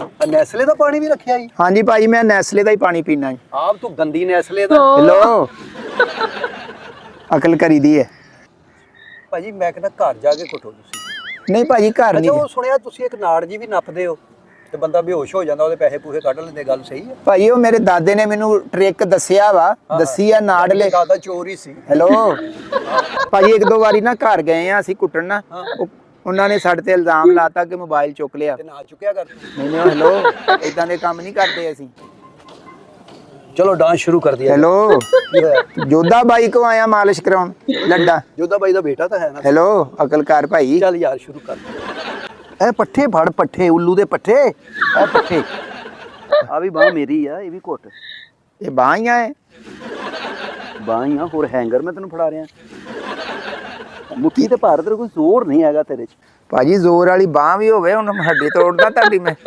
ਆ ਨੈਸਲੇ ਦਾ ਪਾਣੀ ਵੀ ਰੱਖਿਆ ਜੀ? ਹਾਂਜੀ ਭਾਜੀ ਮੈਂ ਨੈਸਲੇ ਦਾ ਹੀ ਪਾਣੀ ਪੀਣਾ ਜੀ। ਆਪ ਤੂੰ ਗੰਦੀ ਨੈਸਲੇ ਦਾ। ਹੈਲੋ। ਅਕਲ ਕਰੀਦੀ ਹੈ ਭਾਜੀ ਮੈਂ ਕਹਿੰਦਾ ਘਰ ਜਾ ਕੇ ਕੁੱਟੋ ਤੁਸੀਂ। ਨਹੀਂ ਭਾਜੀ ਘਰ ਅੱਛਾ ਨਹੀਂ। ਉਹ ਸੁਣਿਆ ਤੁਸੀਂ ਇੱਕ ਨਾੜ ਜੀ ਵੀ ਨੱਪਦੇ ਹੋ ਤੇ ਬੰਦਾ ਬੇਹੋਸ਼ ਹੋ ਜਾਂਦਾ ਉਹਦੇ ਪੈਸੇ ਪੂਸੇ ਕੱਢ ਲੈਂਦੇ ਗੱਲ ਸਹੀ ਹੈ ਭਾਜੀ ਉਹ ਮੇਰੇ ਦਾਦੇ ਨੇ ਮੈਨੂੰ ਟ੍ਰਿਕ ਦੱਸਿਆ ਵਾ ਦੱਸੀ ਆ ਨਾੜ ਲੈ। ਦਾਦਾ ਚੋਰ ਹੀ ਸੀ। ਹੈਲੋ। ਭਾਜੀ ਇੱਕ ਦੋ ਵਾਰੀ ਨਾ ਘਰ ਗਏ ਆ ਅਸੀਂ ਕੁੱਟਣ ਨਾ। ਉਹ- ਉਹਨਾਂ ਨੇ ਸਾਡੇ ਤੇ ਇਲਜ਼ਾਮ ਲਾਤਾ ਕਿ ਮੋਬਾਈਲ ਚੁੱਕ ਲਿਆ। ਤੇ ਨਾ ਚੁੱਕਿਆ ਕਰ ਨਹੀਂ ਨਹੀਂ ਹੈਲੋ ਇਦਾਂ ਦੇ ਕੰਮ ਨਹੀਂ ਕਰਦੇ ਅਸੀਂ। ਚਲੋ ਡਾਂਸ ਸ਼ੁਰੂ ਕਰ ਦਿਆ। ਹੈਲੋ ਜੋਧਾ ਬਾਈ ਕੋ ਆਇਆ ਮਾਲਿਸ਼ ਕਰਾਉਣ? ਲੱਡਾ। ਜੋਧਾ ਬਾਈ ਦਾ ਬੇਟਾ ਤਾਂ ਹੈ ਨਾ। ਹੈਲੋ ਅਕਲ ਕਰ ਭਾਈ। ਚੱਲ ਯਾਰ ਸ਼ੁਰੂ ਕਰ। ਇਹ ਪੱਠੇ ਫੜ ਪੱਠੇ ਉੱਲੂ ਦੇ ਪੱਠੇ। ਇਹ ਪੱਠੇ। ਆ ਵੀ ਬਾਹ ਮੇਰੀ ਆ ਇਹ ਵੀ ਘੁੱਟ। ਇਹ ਹੈ ਬਾਹ ਹੀ ਆ ਹੋਰ ਹੈਂਗਰ ਮੈਂ ਤੈਨੂੰ ਫੜਾ ਰਿਹਾ। ਮੁੱਠੀ ਤੇ ਭਾਰ ਤੇਰੇ ਕੋਈ ਜ਼ੋਰ ਨਹੀਂ ਹੈਗਾ ਤੇਰੇ 'ਚ। ਭਾਜੀ ਜ਼ੋਰ ਵਾਲੀ ਬਾਹ ਵੀ ਹੋਵੇ, ਹੁਣ ਹੱਡੀ ਤੋੜਦਾ ਤੁਹਾਡੀ ਮੈਂ।